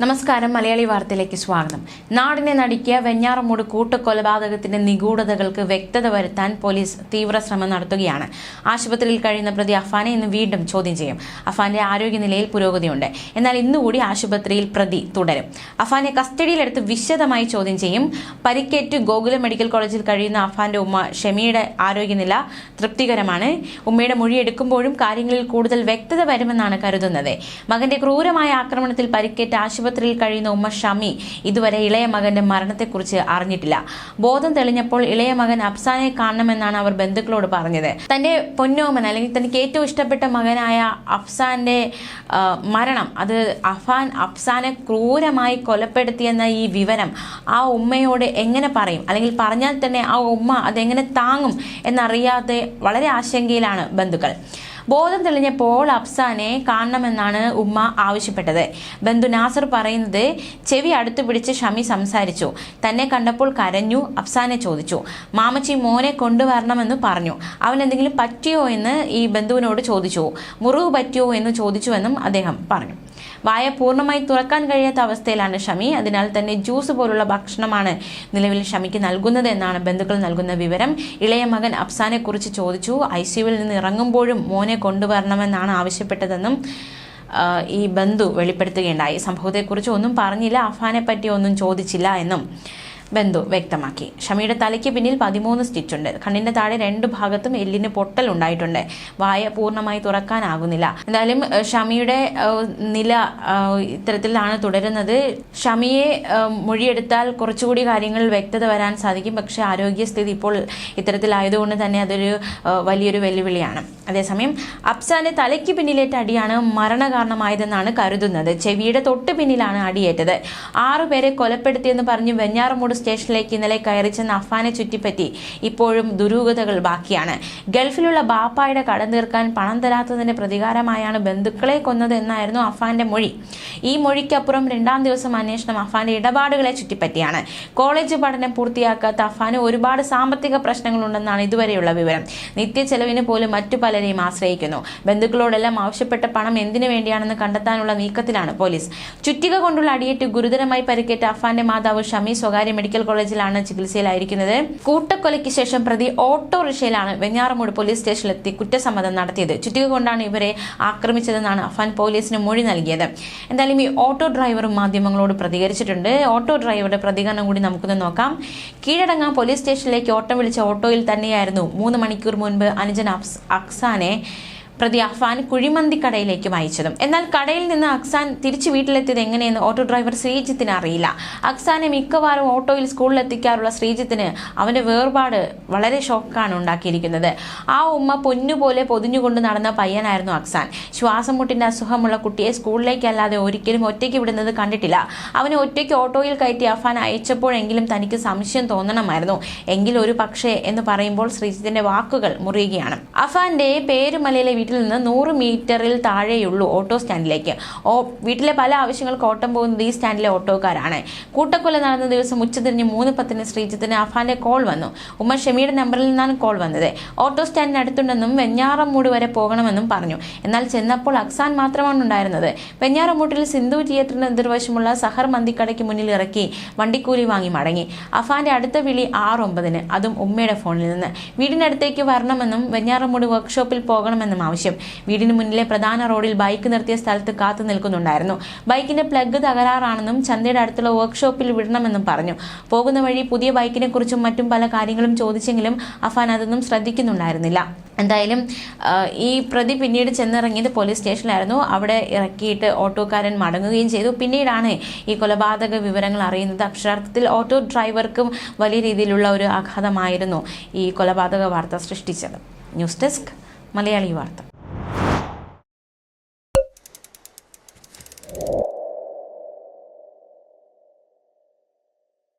നമസ്കാരം മലയാളി വാർത്തയിലേക്ക് സ്വാഗതം. നാടിനെ നടുക്കിയ വെഞ്ഞാറമൂട് കൂട്ടക്കൊലപാതകത്തിന്റെ നിഗൂഢതകൾക്ക് വ്യക്തത വരുത്താൻ പോലീസ് തീവ്ര ശ്രമം നടത്തുകയാണ്. ആശുപത്രിയിൽ കഴിയുന്ന പ്രതി അഫാനെ ഇന്ന് വീണ്ടും ചോദ്യം ചെയ്യും. അഫാന്റെ ആരോഗ്യനിലയിൽ പുരോഗതിയുണ്ട്. എന്നാൽ ഇന്നുകൂടി ആശുപത്രിയിൽ പ്രതി തുടരും. അഫാനെ കസ്റ്റഡിയിലെടുത്ത് വിശദമായി ചോദ്യം ചെയ്യും. പരിക്കേറ്റ് ഗോകുലം മെഡിക്കൽ കോളേജിൽ കഴിയുന്ന അഫാന്റെ ഉമ്മ ഷെമിയുടെ ആരോഗ്യനില തൃപ്തികരമാണ്. ഉമ്മയുടെ മൊഴിയെടുക്കുമ്പോഴും കാര്യങ്ങളിൽ കൂടുതൽ വ്യക്തത വരുമെന്നാണ് കരുതുന്നത്. മകന്റെ ക്രൂരമായ ആക്രമണത്തിൽ പരിക്കേറ്റ ആശുപത്രിയിൽ കഴിയുന്ന ഉമ്മ ഷമി ഇതുവരെ ഇളയ മകന്റെ മരണത്തെക്കുറിച്ച് അറിഞ്ഞിട്ടില്ല. ബോധം തെളിഞ്ഞപ്പോൾ ഇളയ മകൻ അഫ്സാനെ കാണണമെന്നാണ് അവർ ബന്ധുക്കളോട് പറഞ്ഞത്. തന്റെ പൊന്നോമൻ അല്ലെങ്കിൽ തനിക്ക് ഏറ്റവും ഇഷ്ടപ്പെട്ട മകനായ അഫ്സാന്റെ മരണം അത് അഫാൻ അഫ്സാനെ ക്രൂരമായി കൊലപ്പെടുത്തിയെന്ന ഈ വിവരം ആ ഉമ്മയോട് എങ്ങനെ പറയും? അല്ലെങ്കിൽ പറഞ്ഞാൽ തന്നെ ആ ഉമ്മ അതെങ്ങനെ താങ്ങും എന്നറിയാതെ വളരെ ആശങ്കയിലാണ് ബന്ധുക്കൾ. ബോധം തെളിഞ്ഞപ്പോൾ അഫ്സാനെ കാണണമെന്നാണ് ഉമ്മ ആവശ്യപ്പെട്ടത്. ബന്ധു നാസർ പറയുന്നത് ചെവി അടുത്തു പിടിച്ച് ഷമി സംസാരിച്ചു. തന്നെ കണ്ടപ്പോൾ കരഞ്ഞു അഫ്സാനെ ചോദിച്ചു. മാമച്ചി മോനെ കൊണ്ടുവരണമെന്ന് പറഞ്ഞു. അവൻ എന്തെങ്കിലും പറ്റിയോ എന്ന് ഈ ബന്ധുവിനോട് ചോദിച്ചു. മുറിവ് പറ്റിയോ എന്ന് ചോദിച്ചുവെന്നും അദ്ദേഹം പറഞ്ഞു. വായ പൂർണമായി തുറക്കാൻ കഴിയാത്ത അവസ്ഥയിലാണ് ഷമി. അതിനാൽ തന്നെ ജ്യൂസ് പോലുള്ള ഭക്ഷണമാണ് നിലവിൽ ഷമിക്ക് നൽകുന്നത് എന്നാണ് ബന്ധുക്കൾ നൽകുന്ന വിവരം. ഇളയ മകൻ അഫ്സാനെ കുറിച്ച് ചോദിച്ചു. ഐ സിയുവിൽ നിന്ന് ഇറങ്ങുമ്പോഴും മോനെ കൊണ്ടുവരണമെന്നാണ് ആവശ്യപ്പെട്ടതെന്നും ഈ ബന്ധു വെളിപ്പെടുത്തുകയുണ്ടായി. സംഭവത്തെക്കുറിച്ച് ഒന്നും പറഞ്ഞില്ല. അഫാനെ പറ്റി ഒന്നും ചോദിച്ചില്ല എന്നും. ബന്ധു വ്യക്തമാക്കി. ഷമിയുടെ തലയ്ക്ക് പിന്നിൽ പതിമൂന്ന് സ്റ്റിച്ചുണ്ട് കണ്ണിന്റെ താഴെ രണ്ട് ഭാഗത്തും എല്ലിന് പൊട്ടൽ ഉണ്ടായിട്ടുണ്ട്. വായ പൂർണമായി തുറക്കാനാകുന്നില്ല. എന്തായാലും ഷമിയുടെ നില ഇത്തരത്തിലാണ് തുടരുന്നത്. ഷമിയെ മൊഴിയെടുത്താൽ കുറച്ചുകൂടി കാര്യങ്ങൾ വ്യക്തത വരാൻ സാധിക്കും. പക്ഷേ ആരോഗ്യസ്ഥിതി ഇപ്പോൾ ഇത്തരത്തിലായതുകൊണ്ട് തന്നെ അതൊരു വലിയൊരു വെല്ലുവിളിയാണ്. അതേസമയം അഫ്സാന്റെ തലയ്ക്ക് പിന്നിലേറ്റ അടിയാണ് മരണകാരണമായതെന്നാണ് കരുതുന്നത്. ചെവിയുടെ തൊട്ട് പിന്നിലാണ് അടിയേറ്റത്. ആറുപേരെ കൊലപ്പെടുത്തിയെന്ന് പറഞ്ഞ് വെഞ്ഞാറമൂട് സ്റ്റേഷനിലേക്ക് ഇന്നലെ കയറി ചെന്ന അഫാനെ ചുറ്റിപ്പറ്റി. ഇപ്പോഴും ദുരൂഹതകൾ ബാക്കിയാണ്. ഗൾഫിലുള്ള ബാപ്പായുടെ കടം തീർക്കാൻ പണം തരാത്തതിന്റെ പ്രതികാരമായാണ് ബന്ധുക്കളെ കൊന്നത് എന്നായിരുന്നു അഫാന്റെ മൊഴി. ഈ മൊഴിക്കപ്പുറം രണ്ടാം ദിവസം അന്വേഷണം അഫാന്റെ ഇടപാടുകളെ ചുറ്റിപ്പറ്റിയാണ്. കോളേജ് പഠനം പൂർത്തിയാക്കാത്ത അഫാന് ഒരുപാട് സാമ്പത്തിക പ്രശ്നങ്ങളുണ്ടെന്നാണ് ഇതുവരെയുള്ള വിവരം. നിത്യ ചെലവിന് പോലും മറ്റു പലരെയും ആശ്രയിക്കുന്നു. ബന്ധുക്കളോടെല്ലാം ആവശ്യപ്പെട്ട പണം എന്തിനു വേണ്ടിയാണെന്ന് കണ്ടെത്താനുള്ള നീക്കത്തിലാണ് പോലീസ്. ചുറ്റിക കൊണ്ടുള്ള അടിയേറ്റ് ഗുരുതരമായി പരിക്കേറ്റ അഫാന്റെ മാതാവ് ഷമി സ്വകാര്യ കോളേജിലാണ് ചികിത്സയിലായിരിക്കുന്നത്. കൂട്ടക്കൊലയ്ക്ക് ശേഷം പ്രതി ഓട്ടോറിക്ഷയിലാണ് വെഞ്ഞാറമൂട് പോലീസ് സ്റ്റേഷനിലെത്തി കുറ്റസമ്മതം നടത്തിയത്. ചുറ്റിക കൊണ്ടാണ് ഇവരെ ആക്രമിച്ചതെന്നാണ് അഫാൻ പോലീസിന് മൊഴി നൽകിയത്. എന്തായാലും ഈ ഓട്ടോ ഡ്രൈവറും മാധ്യമങ്ങളോട് പ്രതികരിച്ചിട്ടുണ്ട്. ഓട്ടോ ഡ്രൈവറുടെ പ്രതികരണം കൂടി നമുക്കൊന്ന് നോക്കാം. കീഴടങ്ങാൻ പോലീസ് സ്റ്റേഷനിലേക്ക് ഓട്ടം വിളിച്ച ഓട്ടോയിൽ തന്നെയായിരുന്നു മൂന്ന് മണിക്കൂർ മുൻപ് അനുജൻ അഫ്സ് അക്സാനെ പ്രതി അഫാൻ കുഴിമന്തി കടയിലേക്ക് അയച്ചതും. എന്നാൽ കടയിൽ നിന്ന് അക്സാൻ തിരിച്ചു വീട്ടിലെത്തിയത് എങ്ങനെയെന്ന് ഓട്ടോ ഡ്രൈവർ ശ്രീജിത്തിന് അറിയില്ല. അക്സാനെ മിക്കവാറും ഓട്ടോയിൽ സ്കൂളിലെത്തിക്കാറുള്ള ശ്രീജിത്തിന് അവന്റെ വേർപാട് വളരെ ഷോക്കാണ് ഉണ്ടാക്കിയിരിക്കുന്നത്. ആ ഉമ്മ പൊന്നുപോലെ പൊതിഞ്ഞുകൊണ്ട് നടന്ന പയ്യനായിരുന്നു അക്സാൻ. ശ്വാസം മുട്ടിന്റെ അസുഖമുള്ള കുട്ടിയെ സ്കൂളിലേക്കല്ലാതെ ഒരിക്കലും ഒറ്റയ്ക്ക് വിടുന്നത് കണ്ടിട്ടില്ല. അവനെ ഒറ്റയ്ക്ക് ഓട്ടോയിൽ കയറ്റി അഫാൻ അയച്ചപ്പോഴെങ്കിലും തനിക്ക് സംശയം തോന്നണമായിരുന്നു. എങ്കിൽ ഒരു പക്ഷേ എന്ന് പറയുമ്പോൾ ശ്രീജിത്തിന്റെ വാക്കുകൾ മുറിയുകയാണ്. അഫാന്റെ പേരുമലയിലെ വീട്ടിൽ നിന്ന് നൂറ് മീറ്ററിൽ താഴെയുള്ളൂ ഓട്ടോ സ്റ്റാൻഡിലേക്ക്. ഓ വീട്ടിലെ പല ആവശ്യങ്ങൾക്ക് ഓട്ടം പോകുന്നത് ഈ സ്റ്റാൻഡിലെ ഓട്ടോക്കാരാണ്. കൂട്ടക്കൊല നടന്ന ദിവസം ഉച്ചതിരിഞ്ഞ് മൂന്ന് പത്തിന് ശ്രീജിത്തിന് അഫാന്റെ കോൾ വന്നു. ഉമ്മ ഷമിയുടെ നമ്പറിൽ നിന്നാണ് കോൾ വന്നത്. ഓട്ടോ സ്റ്റാൻഡിന് അടുത്തുണ്ടെന്നും വെഞ്ഞാറമ്മൂട് വരെ പോകണമെന്നും പറഞ്ഞു. എന്നാൽ ചെന്നപ്പോൾ അക്സാൻ മാത്രമാണ് ഉണ്ടായിരുന്നത്. വെഞ്ഞാറമ്മൂട്ടിൽ സിന്ധു തിയേറ്ററിന് എതിർവശമുള്ള സഹർ മന്തിക്കടയ്ക്ക് മുന്നിൽ ഇറക്കി വണ്ടിക്കൂലി വാങ്ങി മടങ്ങി. അഫാന്റെ അടുത്ത വിളി ആറ് ഒമ്പതിന് അതും ഉമ്മയുടെ ഫോണിൽ നിന്ന്. വീടിനടുത്തേക്ക് വരണമെന്നും വെഞ്ഞാറമൂട് വർക്ക്ഷോപ്പിൽ പോകണമെന്നും ആവശ്യം വീടിന് മുന്നിലെ പ്രധാന റോഡിൽ ബൈക്ക് നിർത്തിയ സ്ഥലത്ത് കാത്തു നിൽക്കുന്നുണ്ടായിരുന്നു. ബൈക്കിന്റെ പ്ലഗ് തകരാറാണെന്നും ചന്തയുടെ അടുത്തുള്ള വർക്ക്ഷോപ്പിൽ വിടണമെന്നും പറഞ്ഞു. പോകുന്ന വഴി പുതിയ ബൈക്കിനെ കുറിച്ചും മറ്റും പല കാര്യങ്ങളും ചോദിച്ചെങ്കിലും അഫാൻ അതൊന്നും ശ്രദ്ധിക്കുന്നുണ്ടായിരുന്നില്ല. എന്തായാലും ഈ പ്രതി പിന്നീട് ചെന്നിറങ്ങിയത് പോലീസ് സ്റ്റേഷനിലായിരുന്നു അവിടെ ഇറക്കിയിട്ട് ഓട്ടോക്കാരൻ മടങ്ങുകയും ചെയ്തു. പിന്നീടാണ് ഈ കൊലപാതക വിവരങ്ങൾ അറിയുന്നത്. അക്ഷരാർത്ഥത്തിൽ ഓട്ടോ ഡ്രൈവർക്കും വലിയ രീതിയിലുള്ള ഒരു ആഘാതമായിരുന്നു ഈ കൊലപാതക വാർത്ത സൃഷ്ടിച്ചത്. ന്യൂസ് ഡെസ്ക് മലയാളി വാർത്ത.